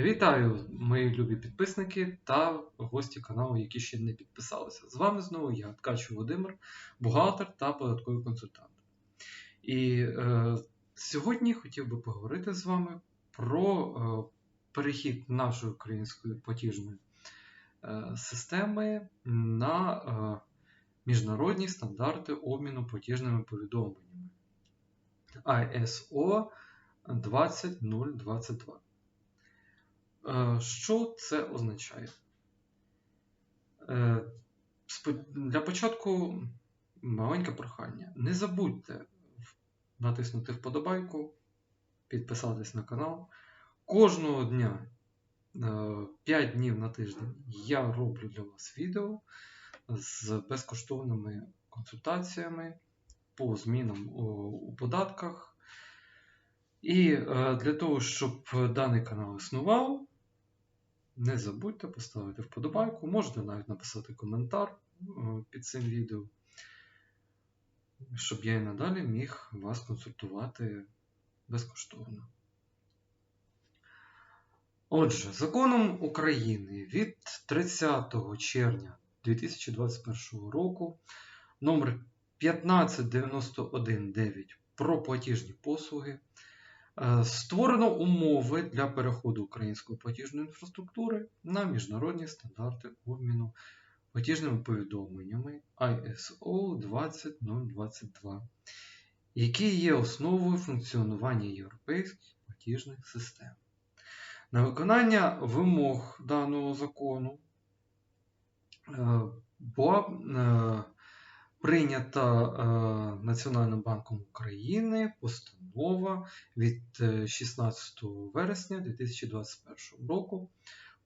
Вітаю, мої любі підписники та гості каналу, які ще не підписалися. З вами знову я, Ткач Володимир, бухгалтер та податковий консультант. І е, сьогодні хотів би поговорити з вами про е, перехід нашої української платіжної е, системи на е, міжнародні стандарти обміну платіжними повідомленнями ISO 20022. Е, Що це означає? Е, Для початку маленьке прохання. Не забудьте натиснути вподобайку, підписатись на канал. Кожного дня, 5 днів на тиждень, я роблю для вас відео з безкоштовними консультаціями по змінам у податках. І е, для того, щоб даний канал існував, не забудьте поставити вподобайку, можете навіть написати коментар е, під цим відео, щоб я і надалі міг вас консультувати безкоштовно. Отже, законом України від 30 червня 2021 року номер 15919 про платіжні послуги Створено умови для переходу української платіжної інфраструктури на міжнародні стандарти обміну платіжними повідомленнями ISO 20022, які є основою функціонування європейських платіжних систем. На виконання вимог даного закону е, була е, прийнята е, Національним банком України постанова від е, 16 вересня 2021 року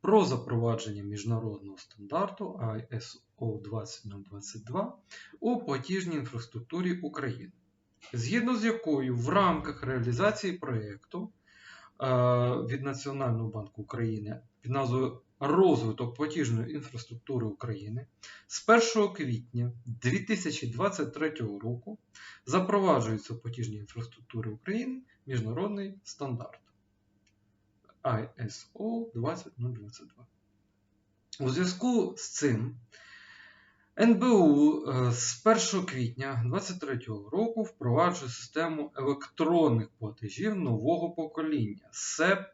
про запровадження міжнародного стандарту ISO 20022 у платіжній інфраструктурі України, згідно з якою в рамках реалізації проєкту е, від Національного банку України під назвою Розвиток платіжної інфраструктури України з 1 квітня 2023 року запроваджується в платіжній інфраструктурі України міжнародний стандарт ISO 20022. У зв'язку з цим НБУ е, з 1 квітня 2023 року впроваджує систему електронних платежів нового покоління СЕП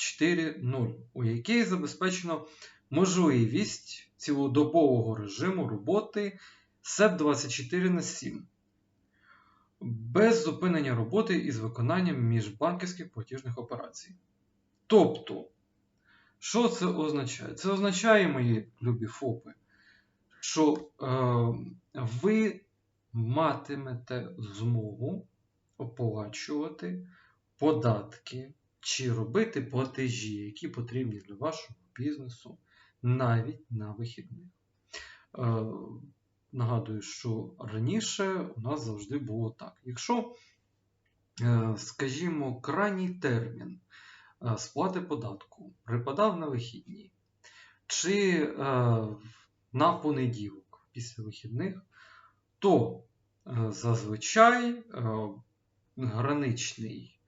4.0, у якій забезпечено можливість цілодобового режиму роботи СЕП 24 на 7 без зупинення роботи із виконанням міжбанківських платіжних операцій. Тобто, що це означає? Це означає, мої любі ФОПи, що е, ви матимете змогу оплачувати податки чи робити платежі, які потрібні для вашого бізнесу навіть на вихідних. Е, нагадую, що раніше у нас завжди було так. Якщо, е, скажімо, крайній термін е, сплати податку припадав на вихідні, чи е, на понеділок після вихідних, то е, зазвичай е, граничний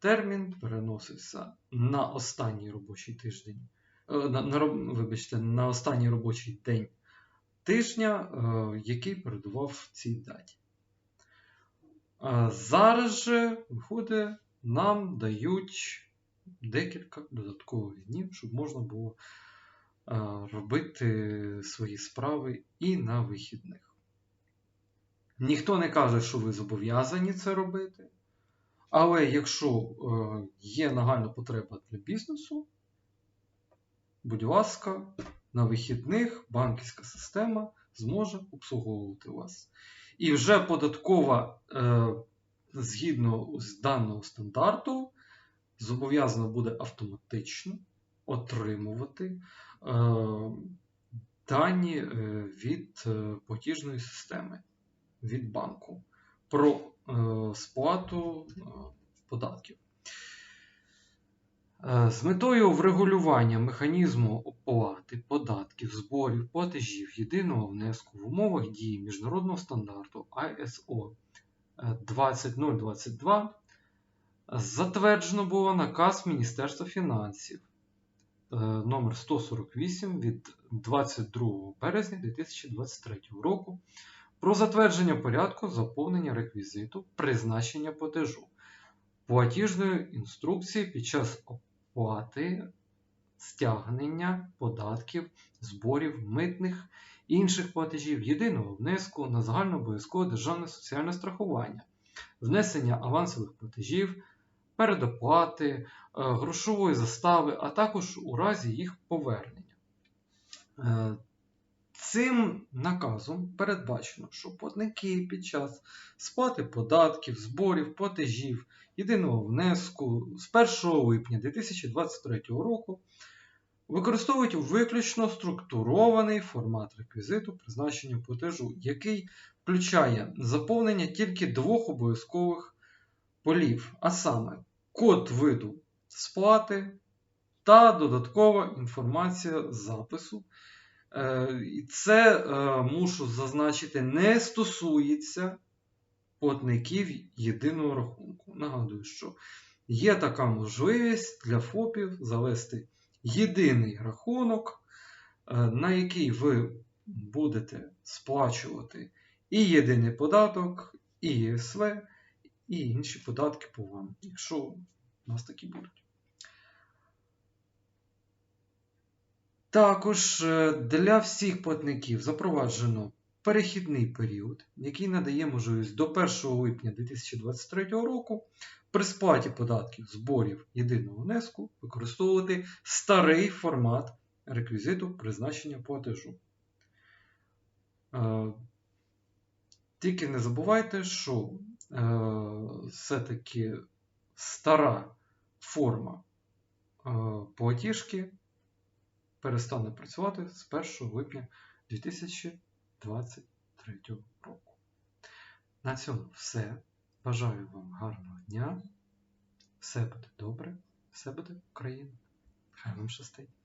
термін переносився на останній робочий тиждень, е, на, на, вибачте, на останній робочий день тижня, е, який передував цій даті. Е, Зараз же, виходить, нам дають декілька додаткових днів, щоб можна було робити свої справи і на вихідних. Ніхто не каже, що ви зобов'язані це робити. Але якщо е, є нагальна потреба для бізнесу, будь ласка, на вихідних банківська система зможе обслуговувати вас. І вже податкова, е, згідно з даного стандарту, зобов'язана буде автоматично отримувати е, дані від платіжної системи, від банку про сплату е, податків. Е, З метою врегулювання механізму оплати податків, зборів, платежів єдиного внеску в умовах дії міжнародного стандарту ISO е, 20022 Затверджено було наказ Міністерства фінансів е, номер 148 від 22 березня 2023 року про затвердження порядку заповнення реквізиту призначення платежу платіжної інструкції під час оплати стягнення податків, зборів, митних інших платежів, єдиного внеску на загальнообов'язкове державне соціальне страхування, внесення авансових платежів, передоплати, е, грошової застави, а також у разі їх повернення. Цим наказом передбачено, що платники під час сплати податків, зборів, платежів, єдиного внеску з 1 липня 2023 року використовують виключно структурований формат реквізиту призначення платежу, який включає заповнення тільки двох обов'язкових полів, а саме код виду сплати та додаткова інформація запису. Е, І це е, мушу зазначити, не стосується платників єдиного рахунку. Нагадую, що є така можливість для ФОПів завести єдиний рахунок, е, на який ви будете сплачувати і єдиний податок, і ЄСВ, і інші податки по вам, якщо у нас такі будуть. Також е, для всіх платників запроваджено перехідний період, який надає можливість до 1 липня 2023 року при сплаті податків зборів єдиного внеску використовувати старий формат реквізиту призначення платежу. Е, Тільки не забувайте, що е, все-таки стара форма платіжки перестане працювати з 1 липня 2023 року. На цьому все. Бажаю вам гарного дня. Все буде добре, все буде Україна. Хай вам щастить.